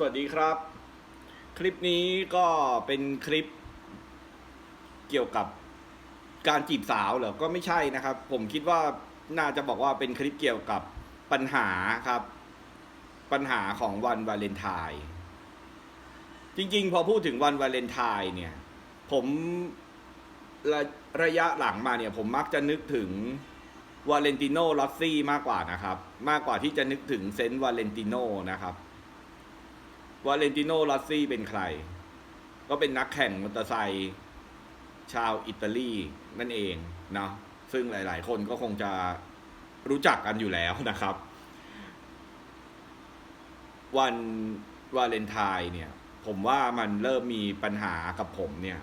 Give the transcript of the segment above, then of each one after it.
สวัสดีครับ คลิปนี้ก็เป็นคลิปเกี่ยวกับการจีบสาวเหรอก็ไม่ใช่นะครับ ผมคิดว่าน่าจะบอกว่าเป็นคลิปเกี่ยวกับปัญหาครับ ปัญหาของวันวาเลนไทน์จริงๆ พอพูดถึงวันวาเลนไทน์เนี่ย ผมระระยะหลังมาเนี่ย ผมมักจะนึกถึงวาเลนติโนลอสซี่มากกว่านะครับ มากกว่าที่จะนึกถึงเซนต์วาเลนติโนนะครับ วาเลนติโนลอสซี่เป็นใคร ก็เป็นนักแข่งมอเตอร์ไซค์ชาวอิตาลีนั่นเองเนาะซึ่งหลาย ๆ คนก็คงจะรู้จักกันอยู่แล้วนะครับ วันวาเลนไทน์เนี่ย ผมว่ามันเริ่มมีปัญหากับผมเนี่ย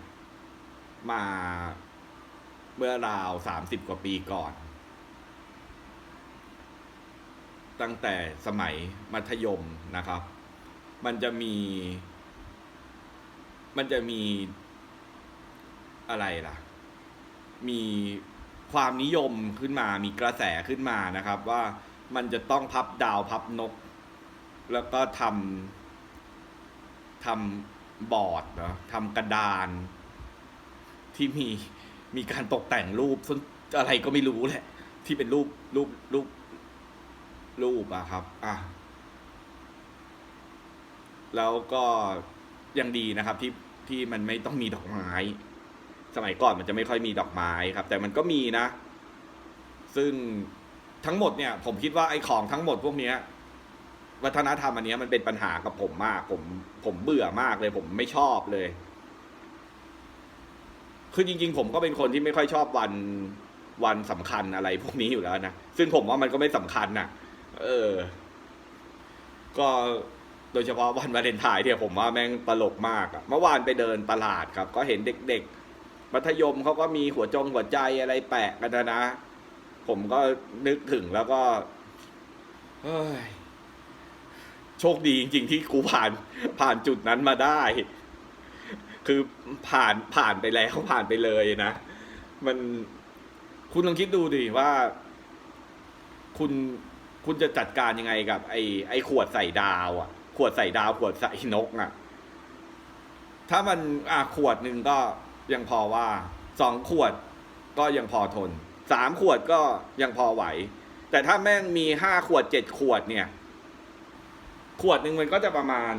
มาเมื่อราวสามสิบกว่าปีก่อน ตั้งแต่สมัยมัธยมนะครับ มันจะมี มันจะมีอะไรล่ะ มีความนิยมขึ้นมา มีกระแสขึ้นมานะครับ ว่ามันจะต้องพับดาวพับนก แล้วก็ทำทำบอร์ดเนาะทำกระดาน ที่มีมีการตกแต่งรูปอะไรก็ไม่รู้แหละ ที่เป็นรูปรูปรูปรูปอะครับ อะ แล้วก็ยังดีนะครับที่ที่มันไม่ต้องมีดอกไม้ สมัยก่อนมันจะไม่ค่อยมีดอกไม้ครับ แต่มันก็มีนะ ซึ่งทั้งหมดเนี่ย ผมคิดว่าไอ้ของทั้งหมดพวกเนี้ย วัฒนธรรมอันนี้มันเป็นปัญหากับผมมาก ผมผมเบื่อมากเลย ผมไม่ชอบเลย คือจริง ๆ ผมก็เป็นคนที่ไม่ค่อยชอบวันวันสำคัญอะไรพวกนี้อยู่แล้วนะ ซึ่งผมว่ามันก็ไม่สำคัญน่ะ เออ ก็ โดยเฉพาะวันวาเลนไทน์เนี่ยผมว่าแม่งตลกมากอะเมื่อวานไปเดินตลาดครับ ก็เห็นเด็กๆ มัธยมเขาก็มีหัวจงหัวใจอะไรแปะกันนะนะ ผมก็นึกถึงแล้วก็เฮ้ยโชคดีจริง ๆ ที่กูผ่านผ่านจุดนั้นมาได้ คือผ่านผ่านไปแล้วผ่านไปเลยนะ มันคุณลองคิดดูดิว่า คุณคุณจะจัดการยังไงกับ ไอ้ไอ้ขวดใส่ดาวอะ ขวดใส่ดาวขวดใส่นกอะ ถ้ามันอะขวดหนึ่งก็ยังพอว่าสองขวดก็ยังพอทนสามขวดก็ยังพอไหว แต่ถ้าแม่งมีห้าขวดเจ็ดขวดเนี่ย ขวดหนึ่งมันก็จะประมาณ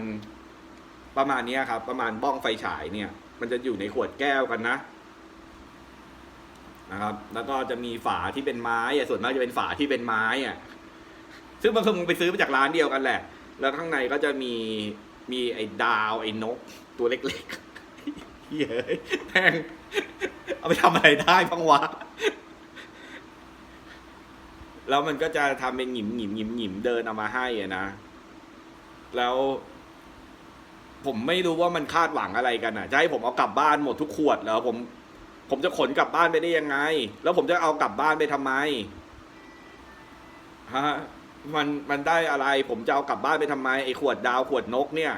ประมาณนี้ครับ ประมาณบ้องไฟฉายเนี่ย มันจะอยู่ในขวดแก้วกันนะนะครับ แล้วก็จะมีฝาที่เป็นไม้อะส่วนมากจะเป็นฝาที่เป็นไม้อะซึ่งบางคนมึงไปซื้อมาจากร้านเดียวกันแหละ แล้วข้างในก็จะมีมีไอ้ดาวไอ้นก ตัวเล็กๆเฮ้ยแม่งเอาไปทำอะไรได้บ้างวะ แล้วมันก็จะทำเป็นหงิมหงิมหงิมหงิมเดินเอามาให้อะนะ แล้ว ผมไม่รู้ว่ามันคาดหวังอะไรกันอะจะให้ผมเอากลับบ้านหมดทุกขวดแล้วผม ผมจะขนกลับบ้านไปได้ยังไง แล้วผมจะเอากลับบ้านไปทำไมฮะ มันมันได้อะไรผมจะเอากลับบ้านไปทำไมไอ้ขวดดาวขวดนกเนี่ย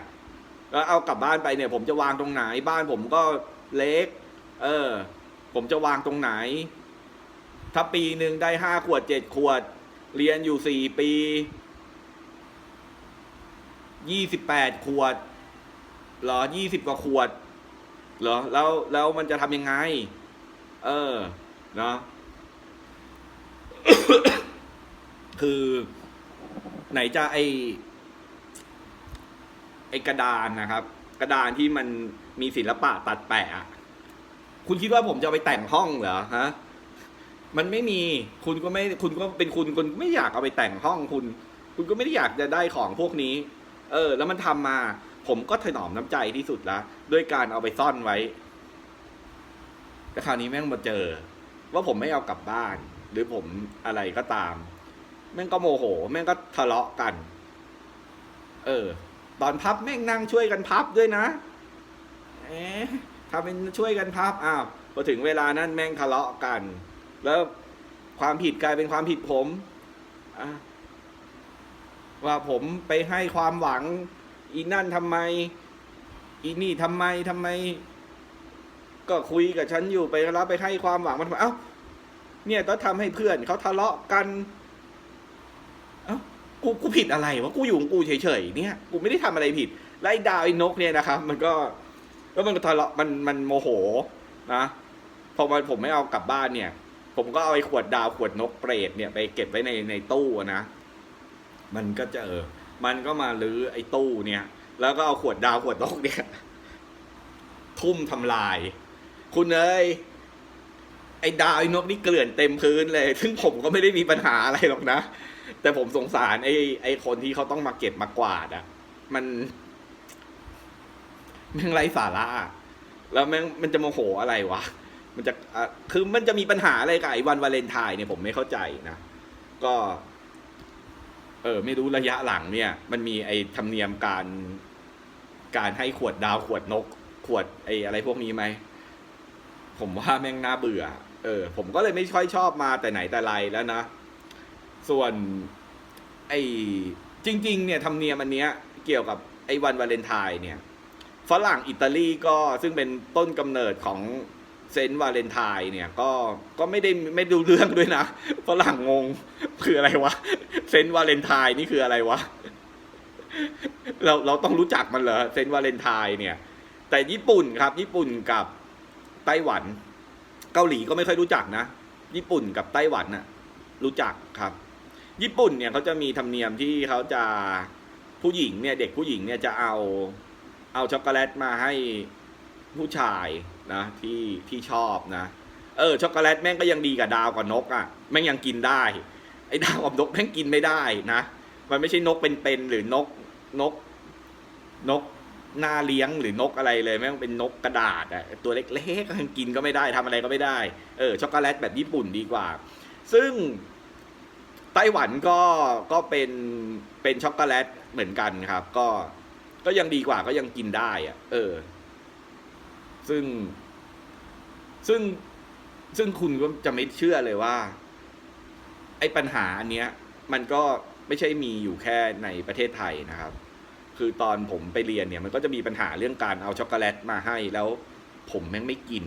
แล้วเอากลับบ้านไปเนี่ย ผมจะวางตรงไหนบ้านผมก็เล็ก เออ ผมจะวางตรงไหน ถ้าปีหนึ่งได้ห้าขวดเจ็ดขวด เรียนอยู่สี่ปียี่สิบแปดขวดเหรอยี่สิบกว่าขวดเหรอแล้วแล้วมันจะทำยังไง เออ เนาะคือ ไหนจะไอไอกระดานนะครับ กระดานที่มันมีศิลปะตัดแปะอะคุณคิดว่าผมจะไปแต่งห้องเหรอฮะมันไม่มีคุณก็ไม่คุณก็เป็นคุณคุณไม่อยากเอาไปแต่งห้องคุณ คุณก็ไม่ได้อยากจะได้ของพวกนี้ เออ แล้วมันทำมา ผมก็ถนอมน้ำใจที่สุดละด้วยการเอาไปซ่อนไว้แต่คราวนี้แม่งมาเจอ ว่าผมไม่เอากลับบ้าน หรือผมอะไรก็ตาม แม่งก็โมโห แม่งก็ทะเลาะกัน เออ ตอนพับแม่งนั่งช่วยกันพับด้วยนะ เอ๊ะทำเป็นช่วยกันพับอ้าวพอถึงเวลานั้นแม่งทะเลาะกัน แล้วความผิดกลายเป็นความผิดผมว่าผมไปให้ความหวัง อีนั่นทำไม อีนี่ทำไมทำไม ก็คุยกับฉันอยู่ไปแล้วไปให้ความหวังมันทำไมเอ้าเนี่ยต้องทำให้เพื่อนเขาทะเลาะกัน กูกูผิดอะไรวะกูอยู่ของกูเฉยๆเนี่ยกูไม่ได้ทำอะไรผิดแล้วไอ้ดาวไอ้นกเนี่ยนะครับ มันก็แล้วมันก็ทะเลาะมันมันโมโหนะพอมันผมไม่เอากลับบ้านเนี่ย ผมก็เอาไอ้ขวดดาวขวดนกเปรตเนี่ยไปเก็บไว้ในในตู้นะ มันก็เจอ มันก็มาลื้อไอ้ตู้เนี่ย แล้วก็เอาขวดดาวขวดนกเนี่ย ทุ่มทำลาย คุณเอ้ยไอ้ดาวไอ้นกนี่เกลื่อนเต็มพื้นเลย ซึ่งผมก็ไม่ได้มีปัญหาอะไรหรอกนะ แต่ผมสงสารไอ้ไอ้คนที่เขาต้องมาเก็บมากวาดอะมันแม่งไรสาระอะแล้วแม่งมันจะโมโหอะไรวะ มันจะอะคือมันจะมีปัญหาอะไรกับไอ้วันวาเลนไทน์เนี่ยผมไม่เข้าใจนะ ก็ เออ ไม่รู้ระยะหลังเนี่ย มันมีไอ้ธรรมเนียมการ การให้ขวดดาวขวดนก ขวดไอ้อะไรพวกนี้ไหม ผมว่าแม่งน่าเบื่อ เออ ผมก็เลยไม่ค่อยชอบมาแต่ไหนแต่ไรแล้วนะ ส่วนไอ้จริง ๆ เนี่ยธรรมเนียมอันเนี้ยเกี่ยวกับไอ้วันวาเลนไทน์เนี่ยฝรั่งอิตาลีก็ซึ่งเป็นต้นกำเนิดของเซนต์วาเลนไทน์เนี่ยก็ก็ไม่ได้ไม่ดูเรื่องด้วยนะฝรั่งงงคืออะไรวะเซนต์วาเลนไทน์นี่คืออะไรวะเราเราต้องรู้จักมันเหรอเซนต์วาเลนไทน์เนี่ย แต่ญี่ปุ่นครับ ญี่ปุ่นกับไต้หวัน เกาหลีก็ไม่ค่อยรู้จักนะ ญี่ปุ่นกับไต้หวันน่ะ รู้จักครับ ญี่ปุ่นเนี่ยเขาจะมีธรรมเนียมที่เขาจะผู้หญิงเนี่ยเด็กผู้หญิงเนี่ยจะเอาเอาช็อกโกแลตมาให้ผู้ชายนะที่ที่ชอบนะ เออช็อกโกแลตแม่งก็ยังดีกับดาวกับนกอะ่ะแม่งยังกินได้ไอ้ดาวกับนกแม่งกินไม่ได้นะมันไม่ใช่นกเป็นๆหรือนกนกนกหน้าเลี้ยงหรือนกอะไรเลยแม่งเป็นนกกระดาษอะตัวเล็กๆก็กินก็ไม่ได้ทำอะไรก็ไม่ได้เออช็อกโกแลตแบบญี่ปุ่นดีกว่า ซึ่ง ไต้หวันก็ก็เป็นเป็นช็อกโกแลตเหมือนกันครับ ก็ก็ยังดีกว่าก็ยังกินได้อะเออ ซึ่ง ซึ่งซึ่งคุณก็จะไม่เชื่อเลยว่า ไอ้ปัญหาอันเนี้ย มันก็ไม่ใช่มีอยู่แค่ในประเทศไทยนะครับ คือตอนผมไปเรียนเนี่ย มันก็จะมีปัญหาเรื่องการเอาช็อกโกแลตมาให้แล้ว ผมแม่งไม่กิน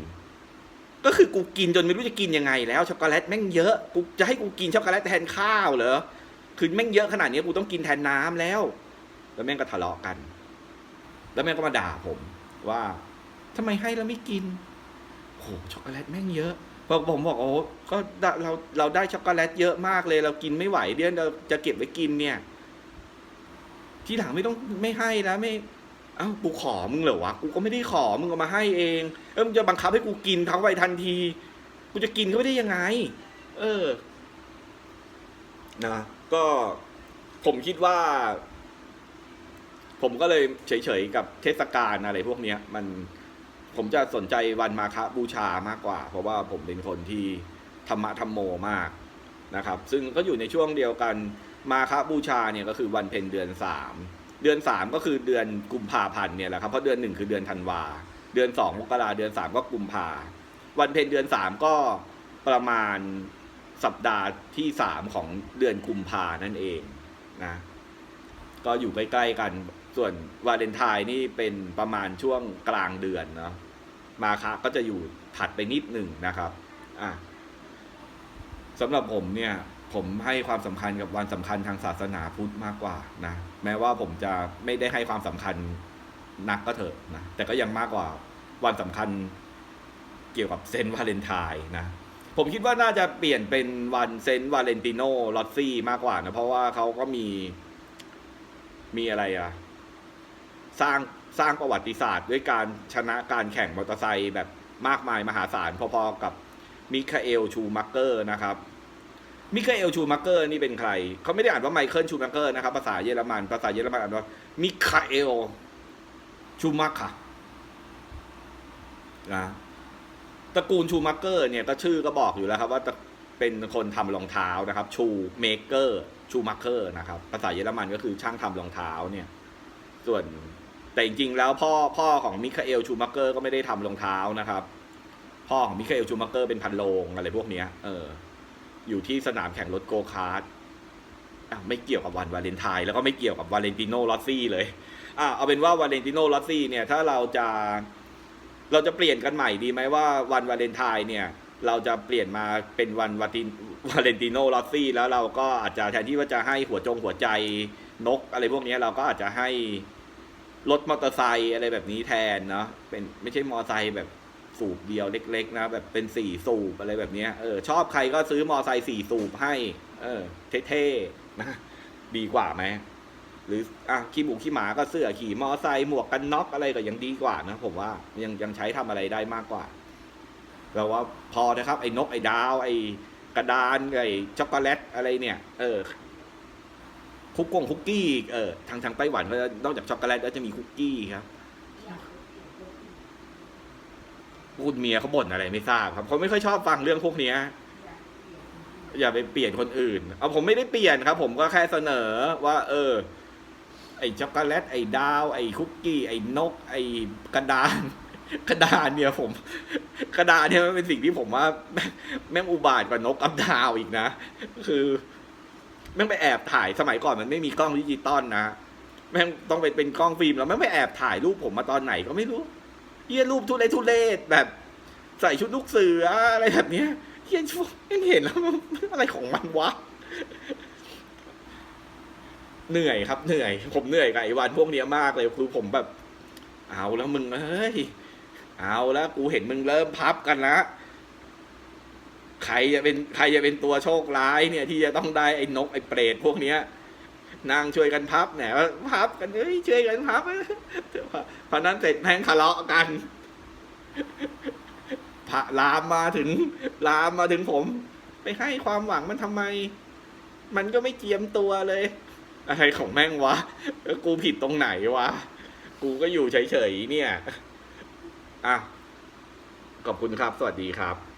ก็คือกูกินจนไม่รู้จะกินยังไงแล้วช็อกโกแลตแม่งเยอะกูจะให้กูกินช็อกโกแลตแทนข้าวเหรอคือแม่งเยอะขนาดนี้กูต้องกินแทนน้ำแล้ว แล้วแม่งก็ทะเลาะกัน แล้วแม่งก็มาด่าผมว่าทำไมให้แล้วไม่กินโหช็อกโกแลตแม่งเยอะพอผมบอกโอ้ก็เราเราได้ช็อกโกแลตเยอะมากเลย เรากินไม่ไหวเดี๋ยวเราจะเก็บไว้กินเนี่ย ทีหลังไม่ต้องไม่ให้แล้วไม่ อ้ากูขอมึงเหรอวะ กูก็ไม่ได้ขอมึงเอามาให้เอง เออมึงจะบังคับให้กูกินทั้งไปทันที กูจะกินก็ไม่ได้ยังไง เออ นะ ก็ผมคิดว่า ผมก็เลยเฉยๆกับเทศกาลอะไรพวกเนี้ย มันผมจะสนใจวันมาฆบูชามากกว่า เพราะว่าผมเป็นคนที่ธรรมะธรรมโมมากนะครับ ซึ่งก็อยู่ในช่วงเดียวกันมาฆบูชาเนี่ยก็คือวันเพ็ญเดือนสาม เดือนสามก็คือเดือนกุมภาพันธ์เนี่ยแหละครับเพราะเดือนหนึ่งคือเดือนธันวา เดือนสองมกราเดือนสามก็กุมภาวันเพ็ญเดือนสามก็ประมาณสัปดาห์ที่สามของเดือนกุมภานั่นเองนะก็อยู่ใกล้ๆกันส่วนวาเลนไทน์นี่เป็นประมาณช่วงกลางเดือนเนาะมาคะก็จะอยู่ถัดไปนิดหนึ่งนะครับอะสำหรับผมเนี่ย ผมให้ความสำคัญกับวันสำคัญทางศาสนาพุทธมากกว่านะแม้ว่าผมจะไม่ได้ให้ความสำคัญนักก็เถอะนะแต่ก็ยังมากกว่าวันสำคัญเกี่ยวกับเซนต์วาเลนไทน์นะผมคิดว่าน่าจะเปลี่ยนเป็นวันเซนต์วาเลนติโนลอตซี่มากกว่านะเพราะว่าเขาก็มีมีอะไรอะสร้างสร้างประวัติศาสตร์ ด้วยการชนะการแข่งมอเตอร์ไซค์แบบมากมายมหาศาลพอๆกับมิคาเอลชูมักเกอร์นะครับ มิคาเอลชูมักเกอร์นี่เป็นใคร เขาไม่ได้อ่านว่าไมเคิลชูมักเกอร์นะครับ ภาษาเยอรมัน ภาษาเยอรมันอ่านว่ามิคาเอลชูมักค่ะนะตระกูลชูมักเกอร์เนี่ยก็ชื่อก็บอกอยู่แล้วครับ ว่าเป็นคนทำรองเท้านะครับ ชูเมเกอร์ชูมักเกอร์นะครับ ภาษาเยอรมันก็คือช่างทำรองเท้าเนี่ย ส่วนแต่จริงๆแล้วพ่อพ่อของมิคาเอลชูมักเกอร์ก็ไม่ได้ทำรองเท้านะครับ พ่อของมิคาเอลชูมักเกอร์เป็นพันโลงอะไรพวกเนี้ยเออ อยู่ที่สนามแข่งรถโกคาร์ทอะไม่เกี่ยวกับวันวาเลนไทน์แล้วก็ไม่เกี่ยวกับวาเลนติโนลอสซี่เลยอะเอาเป็นว่าวาเลนติโนลอสซี่เนี่ยถ้าเราจะเราจะเปลี่ยนกันใหม่ดีไหมว่าวันวาเลนไทน์เนี่ย เราจะเปลี่ยนมาเป็นวันวาตินวาเลนติโนลอสซี่แล้วเราก็อาจจะแทนที่ว่าจะให้หัวจงหัวใจนกอะไรพวกนี้เราก็อาจจะให้รถมอเตอร์ไซค์อะไรแบบนี้แทนเนาะเป็นไม่ใช่มอเตอร์ไซค์แบบ สูบเดียวเล็ก ๆ นะ แบบเป็นสี่สูบอะไรแบบนี้เออชอบใครก็ซื้อมอไซค์สี่สูบให้ เออ เท่ๆนะดีกว่าไหมหรืออะขี่หมูขี่หมาก็เสื้อขี่มอไซค์หมวกกันน็อกอะไรก็ยังดีกว่านะผมว่ายังยังใช้ทำอะไรได้มากกว่าเราว่าพอนะครับ ไอ้นกไอ้ดาว ไอ้กระดานไอ้ช็อกโกแลตอะไรเนี่ย เออคุกกงคุกกี้เออทางทางไต้หวันเขานอกจากช็อกโกแลตแล้วจะมีคุกกี้ครับ คุณเมียเขาบ่นอะไรไม่ทราบครับเขาไม่ค่อยชอบฟังเรื่องพวกเนี้ยอย่าไปเปลี่ยนคนอื่น เอาผมไม่ได้เปลี่ยนครับ ผมก็แค่เสนอว่า เออ ไอช็อกโกแลตไอดาว ไอคุกกี้ ไอนก ไอกระดาน กระดานเนี่ยผม กระดานเนี่ยมันเป็นสิ่งที่ผมว่า แม่งอุบาทกว่านกกับดาวอีกนะ คือแม่งไปแอบถ่ายสมัยก่อนมันไม่มีกล้องดิจิตอลนะ แม่งต้องไปเป็นกล้องฟิล์มแล้วแม่งไปแอบถ่ายรูปผมมาตอนไหนก็ไม่รู้ เฮียรูปทุเรศทุเรศแบบ ใส่ชุดลูกเสืออะไรแบบเนี้ยเฮียช่วงเห็นแล้วอะไรของมันวะ เหนื่อยครับเหนื่อย ผมเหนื่อยกับไอ้วันพวกเนี้ยมากเลยคือผมแบบ เอาแล้วมึงเอ้ยเอาแล้วกูเห็นมึงเริ่มพับกันละใครจะเป็นใครจะเป็นตัวโชคร้ายเนี่ย ที่จะต้องได้ไอ้นกไอ้เปรตพวกเนี้ย นางช่วยกันพับเนี่ยพับกันเอ้ยช่วยกันพับเพราะนั้นเสร็จแม่งทะเลาะกันพะลามมาถึง ลามมาถึงผม ไปให้ความหวังมันทำไม มันก็ไม่เจียมตัวเลย อะไรของแม่งวะกูผิดตรงไหนวะ กูก็อยู่เฉยๆเนี่ย อะ ขอบคุณครับ สวัสดีครับ